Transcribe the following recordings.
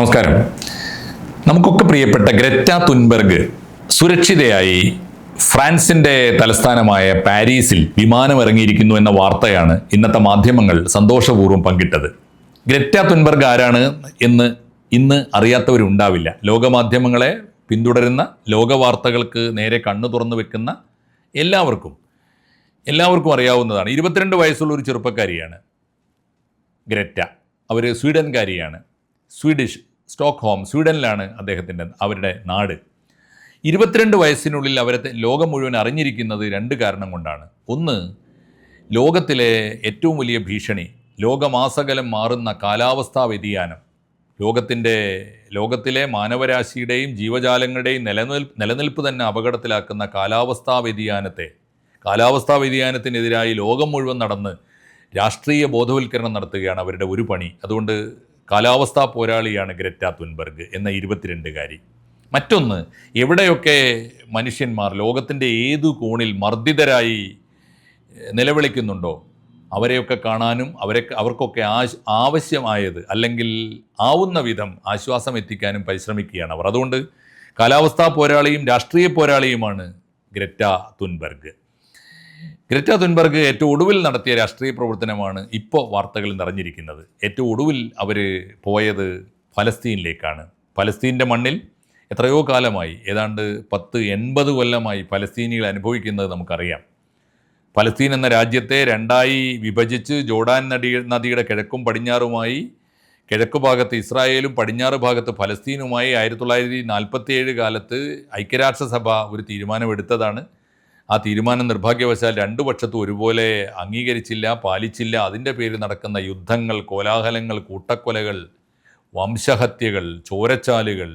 നമസ്കാരം. നമുക്കൊക്കെ പ്രിയപ്പെട്ട ഗ്രറ്റ തുൻബർഗ് സുരക്ഷിതയായി ഫ്രാൻസിന്റെ തലസ്ഥാനമായ പാരീസിൽ വിമാനം ഇറങ്ങിയിരിക്കുന്നു എന്ന വാർത്തയാണ് ഇന്നത്തെ മാധ്യമങ്ങൾ സന്തോഷപൂർവം പങ്കിട്ടത്. ഗ്രറ്റ തുൻബർഗ് ആരാണ് എന്ന് ഇന്ന് അറിയാത്തവരുണ്ടാവില്ല. ലോകമാധ്യമങ്ങളെ പിന്തുടരുന്ന ലോകവാർത്തകൾക്ക് നേരെ കണ്ണു തുറന്നു വെക്കുന്ന എല്ലാവർക്കും എല്ലാവർക്കും അറിയാവുന്നതാണ്. ഇരുപത്തിരണ്ട് വയസ്സുള്ള ഒരു ചെറുപ്പക്കാരിയാണ് ഗ്രറ്റ. അവർ സ്വീഡൻകാരിയാണ്. സ്വീഡിഷ് സ്റ്റോക്ക്ഹോം സ്വീഡനിലാണ് അദ്ദേഹത്തിന്റെ അവരുടെ നാട്. ഇരുപത്തിരണ്ട് വയസ്സിനുള്ളിൽ അവരെ ലോകം മുഴുവൻ അറിഞ്ഞിരിക്കുന്നത് രണ്ട് കാരണം കൊണ്ടാണ്. ഒന്ന് ലോകത്തിലെ ഏറ്റവും വലിയ ഭീഷണി ലോകമാസകലം മാറുന്ന കാലാവസ്ഥാ വ്യതിയാനം. ലോകത്തിന്റെ ലോകത്തിലെ മാനവരാശിയുടെയും ജീവജാലങ്ങളുടെയും നിലനിൽ നിലനിൽപ്പ് തന്നെ അപകടത്തിലാക്കുന്ന കാലാവസ്ഥാ വ്യതിയാനത്തെ. കാലാവസ്ഥാ വ്യതിയാനത്തിനെതിരായി ലോകം മുഴുവൻ നടന്ന് രാഷ്ട്രീയ ബോധവൽക്കരണം നടത്തുകയാണ് അവരുടെ ഒരു പണി. അതുകൊണ്ട് കാലാവസ്ഥാ പോരാളിയാണ് ഗ്രറ്റ തുൻബർഗ് എന്ന ഇരുപത്തിരണ്ടുകാരി. മറ്റൊന്ന് എവിടെയൊക്കെ മനുഷ്യന്മാർ ലോകത്തിന്റെ ഏതു കോണിൽ മർദ്ദിതരായി നിലവിളിക്കുന്നുണ്ടോ? അവരെയൊക്കെ കാണാനും അവരെ അവർക്കൊക്കെ ആശ് ആവശ്യമായത് അല്ലെങ്കിൽ ആവുന്ന വിധം ആശ്വാസം എത്തിക്കാനും പരിശ്രമിക്കുകയാണ് അവർ. അതുകൊണ്ട് കാലാവസ്ഥാ പോരാളിയും രാഷ്ട്രീയ പോരാളിയുമാണ് ഗ്രറ്റ തുൻബർഗ്. ഗ്രറ്റ തുൻബർഗ് ഏറ്റവും ഒടുവിൽ നടത്തിയ രാഷ്ട്രീയ പ്രവർത്തനമാണ് ഇപ്പോൾ വാർത്തകളിൽ നിറഞ്ഞിരിക്കുന്നത്. ഏറ്റവും ഒടുവിൽ അവർ പോയത് ഫലസ്തീനിലേക്കാണ്. ഫലസ്തീന്റെ മണ്ണിൽ എത്രയോ കാലമായി ഏതാണ്ട് പത്ത് എൺപത് കൊല്ലമായി ഫലസ്തീനികൾ അനുഭവിക്കുന്നത് നമുക്കറിയാം. ഫലസ്തീൻ എന്ന രാജ്യത്തെ രണ്ടായി വിഭജിച്ച് ജോർഡാൻ നദി നദിയുടെ കിഴക്കും പടിഞ്ഞാറുമായി കിഴക്ക് ഭാഗത്ത് ഇസ്രായേലും പടിഞ്ഞാറ് ഭാഗത്ത് ഫലസ്തീനുമായി ആയിരത്തി തൊള്ളായിരത്തി നാൽപ്പത്തി ഏഴ് കാലത്ത് ഐക്യരാഷ്ട്രസഭ ഒരു തീരുമാനമെടുത്തതാണ്. ആ തീരുമാനം നിർഭാഗ്യവശാൽ രണ്ടു പക്ഷത്തും ഒരുപോലെ അംഗീകരിച്ചില്ല പാലിച്ചില്ല. അതിന്റെ പേരിൽ നടക്കുന്ന യുദ്ധങ്ങൾ കോലാഹലങ്ങൾ കൂട്ടക്കൊലകൾ വംശഹത്യകൾ ചോരച്ചാലുകൾ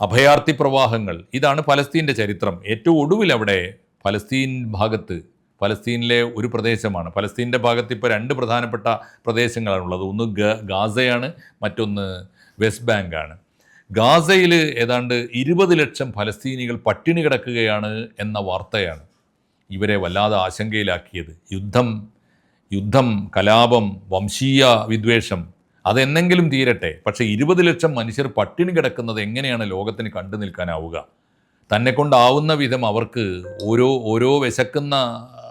അഭയാർത്ഥി പ്രവാഹങ്ങൾ ഇതാണ് ഫലസ്തീന്റെ ചരിത്രം. ഏറ്റവും ഒടുവിൽ അവിടെ ഫലസ്തീൻ ഭാഗത്ത് ഫലസ്തീനിലെ ഒരു പ്രദേശമാണ്. ഫലസ്തീന്റെ ഭാഗത്ത് ഇപ്പോൾ രണ്ട് പ്രധാനപ്പെട്ട പ്രദേശങ്ങളാണുള്ളത്. ഒന്ന് ഗാസയാണ് മറ്റൊന്ന് വെസ്റ്റ് ബാങ്കാണ്. ഗാസയിൽ ഏതാണ്ട് ഇരുപത് ലക്ഷം ഫലസ്തീനികൾ പട്ടിണി കിടക്കുകയാണ് എന്ന വാർത്തയാണ് ഇവരെ വല്ലാതെ ആശങ്കയിലാക്കിയത്. യുദ്ധം യുദ്ധം കലാപം വംശീയ വിദ്വേഷം അതെന്നെങ്കിലും തീരട്ടെ. പക്ഷേ ഇരുപത് ലക്ഷം മനുഷ്യർ പട്ടിണി കിടക്കുന്നത് എങ്ങനെയാണ് ലോകത്തിന് കണ്ടു നിൽക്കാനാവുക? തന്നെ കൊണ്ടാവുന്ന വിധം അവർക്ക് ഓരോ ഓരോ വിശക്കുന്ന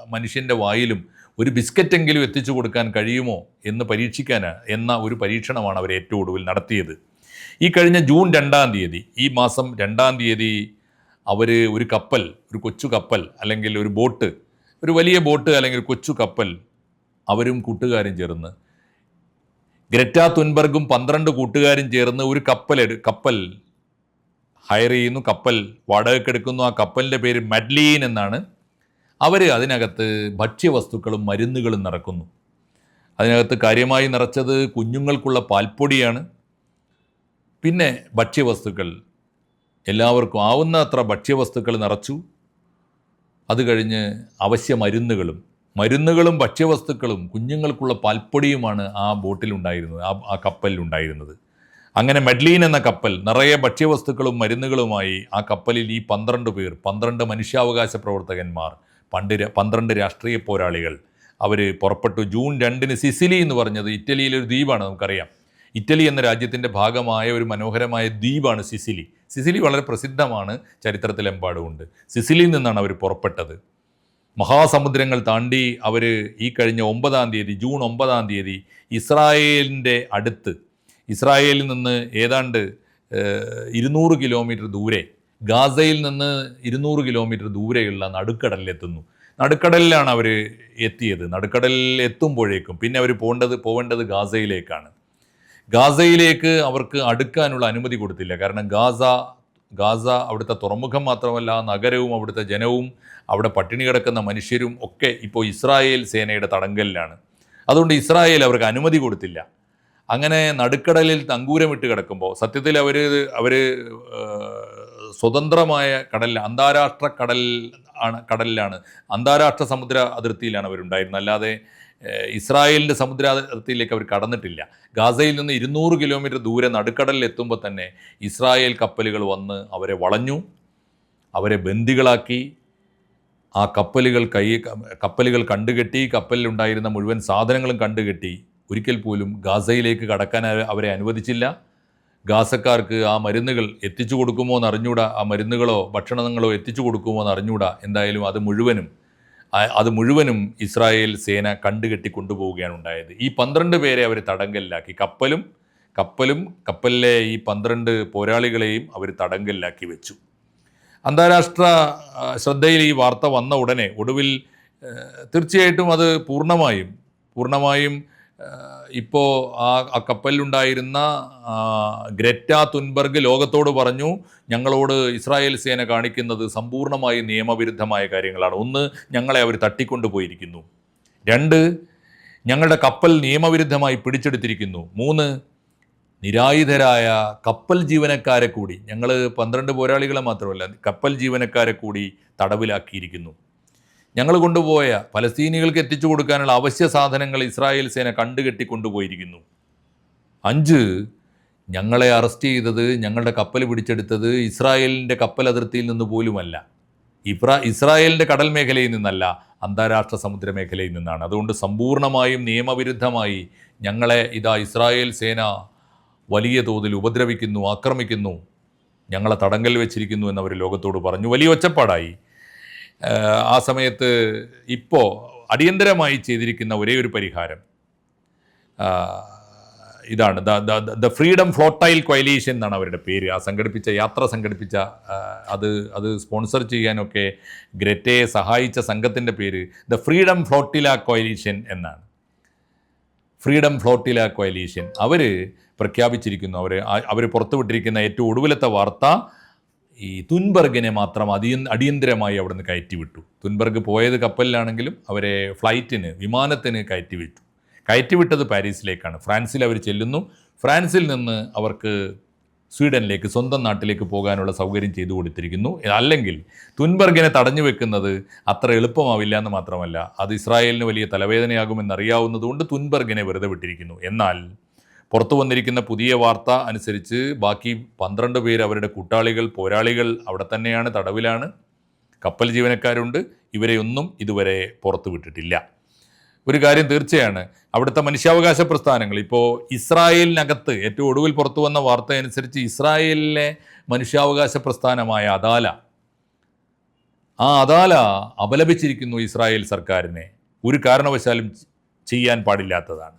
മനുഷ്യന്റെ വായിലും ഒരു ബിസ്ക്കറ്റെങ്കിലും എത്തിച്ചു കൊടുക്കാൻ കഴിയുമോ എന്ന് പരീക്ഷിക്കാൻ എന്ന ഒരു പരീക്ഷണമാണ് അവർ ഏറ്റവും ഒടുവിൽ നടത്തിയത്. ഈ കഴിഞ്ഞ ജൂൺ രണ്ടാം തീയതി ഈ മാസം രണ്ടാം തീയതി അവർ ഒരു കപ്പൽ ഒരു കൊച്ചു കപ്പൽ അല്ലെങ്കിൽ ഒരു ബോട്ട് ഒരു വലിയ ബോട്ട് അല്ലെങ്കിൽ കൊച്ചു കപ്പൽ അവരും കൂട്ടുകാരും ചേർന്ന് ഗ്രറ്റ തുൻബർഗും പന്ത്രണ്ട് കൂട്ടുകാരും ചേർന്ന് ഒരു കപ്പൽ കപ്പൽ ഹയർ ചെയ്യുന്നു കപ്പൽ വാടകയ്ക്കെടുക്കുന്നു ആ കപ്പലിന്റെ പേര് മഡ്ലീൻ എന്നാണ്. അവർ അതിനകത്ത് ഭക്ഷ്യവസ്തുക്കളും മരുന്നുകളും നിറക്കുന്നു. അതിനകത്ത് കാര്യമായി നിറച്ചത് കുഞ്ഞുങ്ങൾക്കുള്ള പാൽപ്പൊടിയാണ്. പിന്നെ ഭക്ഷ്യവസ്തുക്കൾ. എല്ലാവർക്കും ആവുന്ന അത്ര ഭക്ഷ്യവസ്തുക്കൾ നിറച്ചു. അത് കഴിഞ്ഞ് അവശ്യ മരുന്നുകളും. മരുന്നുകളും ഭക്ഷ്യവസ്തുക്കളും കുഞ്ഞുങ്ങൾക്കുള്ള പാൽപ്പൊടിയുമാണ് ആ ബോട്ടിലുണ്ടായിരുന്നത് ആ ആ കപ്പലിലുണ്ടായിരുന്നത് അങ്ങനെ മെഡ്ലീൻ എന്ന കപ്പൽ നിറയെ ഭക്ഷ്യവസ്തുക്കളും മരുന്നുകളുമായി ആ കപ്പലിൽ ഈ പന്ത്രണ്ട് പേർ പന്ത്രണ്ട് മനുഷ്യാവകാശ പ്രവർത്തകന്മാർ പണ്ട് പന്ത്രണ്ട് രാഷ്ട്രീയ പോരാളികൾ. അവർ പുറപ്പെട്ടു. ജൂൺ രണ്ടിന് സിസിലി എന്ന് പറഞ്ഞത് ഇറ്റലിയിലെ ഒരു ദ്വീപാണ് നമുക്കറിയാം. ഇറ്റലി എന്ന രാജ്യത്തിന്റെ ഭാഗമായ ഒരു മനോഹരമായ ദ്വീപാണ് സിസിലി. സിസിലി വളരെ പ്രസിദ്ധമാണ് ചരിത്രത്തിലെമ്പാടുമുണ്ട് സിസിലിയിൽ നിന്നാണ് അവർ പുറപ്പെട്ടത്. മഹാസമുദ്രങ്ങൾ താണ്ടി അവർ ഈ കഴിഞ്ഞ ഒമ്പതാം തീയതി ജൂൺ ഒമ്പതാം തീയതി ഇസ്രായേലിന്റെ അടുത്ത് ഇസ്രായേലിൽ നിന്ന് ഏതാണ്ട് ഇരുന്നൂറ് കിലോമീറ്റർ ദൂരെ ഗാസയിൽ നിന്ന് ഇരുന്നൂറ് കിലോമീറ്റർ ദൂരെയുള്ള നടുക്കടലിലെത്തുന്നു. നടുക്കടലിലാണ് അവർ എത്തിയത്. നടുക്കടലിൽ എത്തുമ്പോഴേക്കും പിന്നെ അവർ പോകേണ്ടത് പോകേണ്ടത് ഗാസയിലേക്കാണ്. ഗാസയിലേക്ക് അവർക്ക് അടുക്കാനുള്ള അനുമതി കൊടുത്തില്ല. കാരണം ഗാസ ഗാസ അവിടുത്തെ തുറമുഖം മാത്രമല്ല നഗരവും അവിടുത്തെ ജനവും അവിടെ പട്ടിണി കിടക്കുന്ന മനുഷ്യരും ഒക്കെ ഇപ്പോൾ ഇസ്രായേൽ സേനയുടെ തടങ്കലിലാണ്. അതുകൊണ്ട് ഇസ്രായേൽ അവർക്ക് അനുമതി കൊടുത്തില്ല. അങ്ങനെ നടുക്കടലിൽ തങ്കൂരമിട്ട് കിടക്കുമ്പോൾ സത്യത്തിൽ അവർ അവർ സ്വതന്ത്രമായ കടലിൽ അന്താരാഷ്ട്ര കടൽ ആണ് കടലിലാണ്. അന്താരാഷ്ട്ര സമുദ്ര അതിർത്തിയിലാണ് അവരുണ്ടായിരുന്നത്. അല്ലാതെ ഇസ്രായേലിന്റെ സമുദ്ര അതിർത്തിയിലേക്ക് അവർ കടന്നിട്ടില്ല. ഗാസയിൽ നിന്ന് ഇരുന്നൂറ് കിലോമീറ്റർ ദൂരെ നടുക്കടലിൽ എത്തുമ്പോൾ തന്നെ ഇസ്രായേൽ കപ്പലുകൾ വന്ന് അവരെ വളഞ്ഞു അവരെ ബന്ദികളാക്കി. ആ കപ്പലുകൾ കൈ കപ്പലുകൾ കണ്ടുകെട്ടി കപ്പലിലുണ്ടായിരുന്ന മുഴുവൻ സാധനങ്ങളും കണ്ടുകെട്ടി ഒരിക്കൽ പോലും ഗാസയിലേക്ക് കടക്കാൻ അവരെ അനുവദിച്ചില്ല. ഗാസക്കാർക്ക് ആ മരുന്നുകൾ എത്തിച്ചു കൊടുക്കുമോ എന്ന് അറിഞ്ഞൂടാ ആ മരുന്നുകളോ ഭക്ഷണങ്ങളോ എത്തിച്ചു കൊടുക്കുമോ എന്ന് അറിഞ്ഞൂടാ എന്തായാലും അത് മുഴുവനും അത് മുഴുവനും ഇസ്രായേൽ സേന കണ്ടുകെട്ടി കൊണ്ടുപോവുകയാണ് ഉണ്ടായത്. ഈ പന്ത്രണ്ട് പേരെ അവർ തടങ്കലിലാക്കി. കപ്പലും കപ്പലും കപ്പലിലെ ഈ പന്ത്രണ്ട് പോരാളികളെയും അവർ തടങ്കലിലാക്കി വെച്ചു. അന്താരാഷ്ട്ര ശ്രദ്ധയിൽ ഈ വാർത്ത വന്ന ഉടനെ ഒടുവിൽ തീർച്ചയായിട്ടും അത് പൂർണമായും പൂർണമായും ഇപ്പോൾ ആ ആ കപ്പലിലുണ്ടായിരുന്ന ഗ്രെറ്റ തുൻബർഗ് ലോകത്തോട് പറഞ്ഞു ഞങ്ങളോട് ഇസ്രായേൽ സേന കാണിക്കുന്നത് സമ്പൂർണമായി നിയമവിരുദ്ധമായ കാര്യങ്ങളാണ്. ഒന്ന് ഞങ്ങളെ അവർ തട്ടിക്കൊണ്ടുപോയിരിക്കുന്നു. രണ്ട് ഞങ്ങളുടെ കപ്പൽ നിയമവിരുദ്ധമായി പിടിച്ചെടുത്തിരിക്കുന്നു. മൂന്ന് നിരായുധരായ കപ്പൽ ജീവനക്കാരെ കൂടി ഞങ്ങൾ പന്ത്രണ്ട് പോരാളികളെ മാത്രമല്ല കപ്പൽ ജീവനക്കാരെ കൂടി തടവിലാക്കിയിരിക്കുന്നു. ഞങ്ങൾ കൊണ്ടുപോയ പലസ്തീനികൾക്ക് എത്തിച്ചു കൊടുക്കാനുള്ള അവശ്യ സാധനങ്ങൾ ഇസ്രായേൽ സേന കണ്ടുകെട്ടി കൊണ്ടുപോയിരിക്കുന്നു. അഞ്ച് ഞങ്ങളെ അറസ്റ്റ് ചെയ്തത് ഞങ്ങളുടെ കപ്പൽ പിടിച്ചെടുത്തത് ഇസ്രായേലിന്റെ കപ്പൽ അതിർത്തിയിൽ നിന്ന് പോലുമല്ല. ഇപ്ര ഇസ്രായേലിന്റെ കടൽ മേഖലയിൽ നിന്നല്ല അന്താരാഷ്ട്ര സമുദ്ര മേഖലയിൽ നിന്നാണ്. അതുകൊണ്ട് സമ്പൂർണമായും നിയമവിരുദ്ധമായി ഞങ്ങളെ ഇതാ ഇസ്രായേൽ സേന വലിയ തോതിൽ ഉപദ്രവിക്കുന്നു ആക്രമിക്കുന്നു ഞങ്ങളെ തടങ്കൽ വെച്ചിരിക്കുന്നു എന്നവർ ലോകത്തോട് പറഞ്ഞു. വലിയ ഒച്ചപ്പാടായി. ആ സമയത്ത് ഇപ്പോൾ അടിയന്തരമായി ചെയ്തിരിക്കുന്ന ഒരേ ഒരു പരിഹാരം. ഇതാണ്. ദ ഫ്രീഡം ഫ്ലോട്ടൈൽ കൊയലീഷൻ എന്നാണ് അവരുടെ പേര്. ആ സംഘടിപ്പിച്ച യാത്ര സംഘടിപ്പിച്ച അത് അത് സ്പോൺസർ ചെയ്യാനൊക്കെ ഗ്രറ്റയെ സഹായിച്ച സംഘത്തിന്റെ പേര് ദ ഫ്രീഡം ഫ്ലോട്ടില കൊയലീഷൻ എന്നാണ്. Freedom flotilla coalition. അവർ പ്രഖ്യാപിച്ചിരിക്കുന്നു. അവർ അവർ പുറത്തുവിട്ടിരിക്കുന്ന ഏറ്റവും ഒടുവിലത്തെ വാർത്ത ഈ തുൻബർഗിനെ മാത്രം അടിയ അടിയന്തരമായി നിന്ന് കയറ്റിവിട്ടു. തുൻബർഗ് പോയത് കപ്പലിലാണെങ്കിലും അവരെ ഫ്ലൈറ്റിന് വിമാനത്തിന് കയറ്റിവിട്ടു. കയറ്റിവിട്ടത് പാരീസിലേക്കാണ്. ഫ്രാൻസിൽ അവർ ചെല്ലുന്നു. ഫ്രാൻസിൽ നിന്ന് അവർക്ക് സ്വീഡനിലേക്ക് സ്വന്തം നാട്ടിലേക്ക് പോകാനുള്ള സൗകര്യം ചെയ്തു കൊടുത്തിരിക്കുന്നു. അല്ലെങ്കിൽ തുൻബർഗിനെ തടഞ്ഞു വെക്കുന്നത് അത്ര എളുപ്പമാവില്ല എന്ന് മാത്രമല്ല അത് ഇസ്രായേലിന് വലിയ തലവേദനയാകുമെന്ന് അറിയാവുന്നതുകൊണ്ട് തുൻബർഗിനെ വെറുതെ വിട്ടിരിക്കുന്നു. എന്നാൽ പുറത്തു വന്നിരിക്കുന്ന പുതിയ വാർത്ത അനുസരിച്ച് ബാക്കി പന്ത്രണ്ട് പേര് അവരുടെ കൂട്ടാളികൾ പോരാളികൾ അവിടെ തന്നെയാണ് തടവിലാണ്. കപ്പൽ ജീവനക്കാരുണ്ട്. ഇവരെ ഒന്നും ഇതുവരെ പുറത്തു വിട്ടിട്ടില്ല. ഒരു കാര്യം തീർച്ചയാണ്. അവിടുത്തെ മനുഷ്യാവകാശ പ്രസ്ഥാനങ്ങൾ. ഇപ്പോൾ ഇസ്രായേലിനകത്ത് ഏറ്റവും ഒടുവിൽ പുറത്തു വന്ന വാർത്ത അനുസരിച്ച് ഇസ്രായേലിലെ മനുഷ്യാവകാശ പ്രസ്ഥാനമായ അദാല. ആ അദാല അപലപിച്ചിരിക്കുന്നു ഇസ്രായേൽ സർക്കാരിനെ. ഒരു കാരണവശാലും ചെയ്യാൻ പാടില്ലാത്തതാണ്.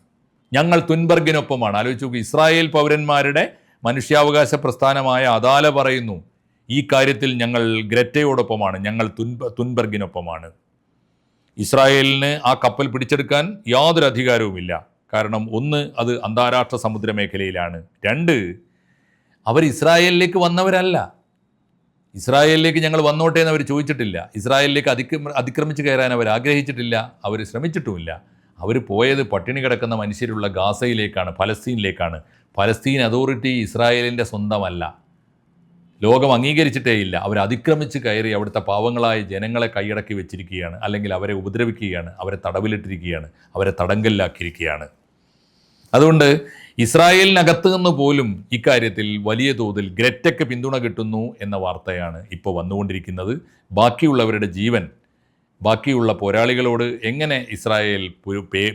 ഞങ്ങൾ തുൻബർഗിനൊപ്പമാണ്. ആലോചിച്ചു നോക്കൂ ഇസ്രായേൽ പൗരന്മാരുടെ മനുഷ്യാവകാശ പ്രസ്ഥാനമായ അദാല പറയുന്നു ഈ കാര്യത്തിൽ ഞങ്ങൾ ഗ്രറ്റയോടൊപ്പമാണ് ഞങ്ങൾ തുൻബ തുൻബർഗിനൊപ്പമാണ്. ഇസ്രായേലിന് ആ കപ്പൽ പിടിച്ചെടുക്കാൻ യാതൊരു അധികാരവുമില്ല. കാരണം ഒന്ന് അത് അന്താരാഷ്ട്ര സമുദ്ര മേഖലയിലാണ് രണ്ട് അവർ ഇസ്രായേലിലേക്ക് വന്നവരല്ല. ഇസ്രായേലിലേക്ക് ഞങ്ങൾ വന്നോട്ടെ എന്ന് അവർ ചോദിച്ചിട്ടില്ല. ഇസ്രായേലിലേക്ക് അതിക്രമ അതിക്രമിച്ച് കയറാൻ അവർ ആഗ്രഹിച്ചിട്ടില്ല. അവർ ശ്രമിച്ചിട്ടുമില്ല. അവർ പോയത് പട്ടിണി കിടക്കുന്ന മനുഷ്യരുള്ള ഗാസയിലേക്കാണ് ഫലസ്തീനിലേക്കാണ്. ഫലസ്തീൻ അതോറിറ്റി ഇസ്രായേലിന്റെ സ്വന്തമല്ല. ലോകം അംഗീകരിച്ചിട്ടേ ഇല്ല. അവർ അതിക്രമിച്ച് കയറി അവിടുത്തെ പാവങ്ങളായ ജനങ്ങളെ കൈയടക്കി വെച്ചിരിക്കുകയാണ്. അല്ലെങ്കിൽ അവരെ ഉപദ്രവിക്കുകയാണ്. അവരെ തടവിലിട്ടിരിക്കുകയാണ്. അവരെ തടങ്കലിലാക്കിയിരിക്കുകയാണ്. അതുകൊണ്ട് ഇസ്രായേലിനകത്ത് നിന്ന് പോലും ഇക്കാര്യത്തിൽ വലിയ തോതിൽ ഗ്രറ്റയ്ക്ക് പിന്തുണ കിട്ടുന്നു എന്ന വാർത്തയാണ് ഇപ്പോൾ വന്നുകൊണ്ടിരിക്കുന്നത്. ബാക്കിയുള്ളവരുടെ ജീവൻ ബാക്കിയുള്ള പോരാളികളോട് എങ്ങനെ ഇസ്രായേൽ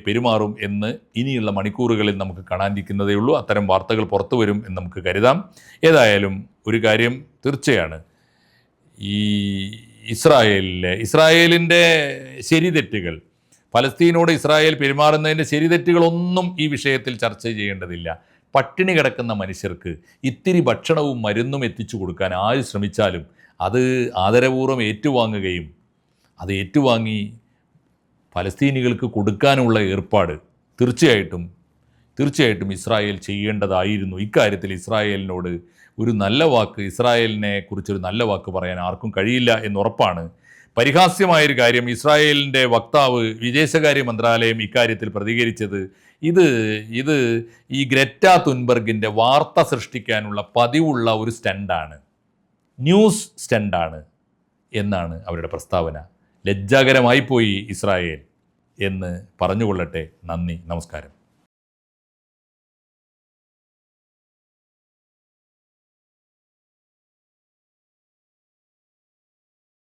പെരുമാറും എന്ന് ഇനിയുള്ള മണിക്കൂറുകളിൽ നമുക്ക് കാണാനിരിക്കുന്നതേ ഉള്ളൂ. അത്തരം വാർത്തകൾ പുറത്തു വരും എന്ന് നമുക്ക് കരുതാം. ഏതായാലും ഒരു കാര്യം തീർച്ചയാണ്. ഈ ഇസ്രായേലിലെ ഇസ്രായേലിന്റെ ശരിതെറ്റുകൾ ഫലസ്തീനോട് ഇസ്രായേൽ പെരുമാറുന്നതിന്റെ ശരിതെറ്റുകളൊന്നും ഈ വിഷയത്തിൽ ചർച്ച ചെയ്യേണ്ടതില്ല. പട്ടിണി കിടക്കുന്ന മനുഷ്യർക്ക് ഇത്തിരി ഭക്ഷണവും മരുന്നും എത്തിച്ചു കൊടുക്കാൻ ആര് ശ്രമിച്ചാലും അത് ആദരപൂർവം ഏറ്റുവാങ്ങുകയും അത് ഏറ്റുവാങ്ങി ഫലസ്തീനികൾക്ക് കൊടുക്കാനുള്ള ഏർപ്പാട് തീർച്ചയായിട്ടും തീർച്ചയായിട്ടും ഇസ്രായേൽ ചെയ്യേണ്ടതായിരുന്നു. ഇക്കാര്യത്തിൽ ഇസ്രായേലിനോട് ഒരു നല്ല വാക്ക് ഇസ്രായേലിനെ കുറിച്ചൊരു നല്ല വാക്ക് പറയാൻ ആർക്കും കഴിയില്ല എന്നുറപ്പാണ്. പരിഹാസ്യമായൊരു കാര്യം ഇസ്രായേലിന്റെ വക്താവ് വിദേശകാര്യ മന്ത്രാലയം ഇക്കാര്യത്തിൽ പ്രതികരിച്ചത് ഇത് ഇത് ഈ ഗ്രറ്റ തുൻബർഗിന്റെ വാർത്ത സൃഷ്ടിക്കാനുള്ള പതിവുള്ള ഒരു സ്റ്റണ്ടാണ്. ന്യൂസ് സ്റ്റണ്ടാണ് എന്നാണ് അവരുടെ പ്രസ്താവന. ലജ്ജാകരമായി പോയി ഇസ്രായേൽ എന്ന് പറഞ്ഞുകൊള്ളട്ടെ. നന്ദി. നമസ്കാരം.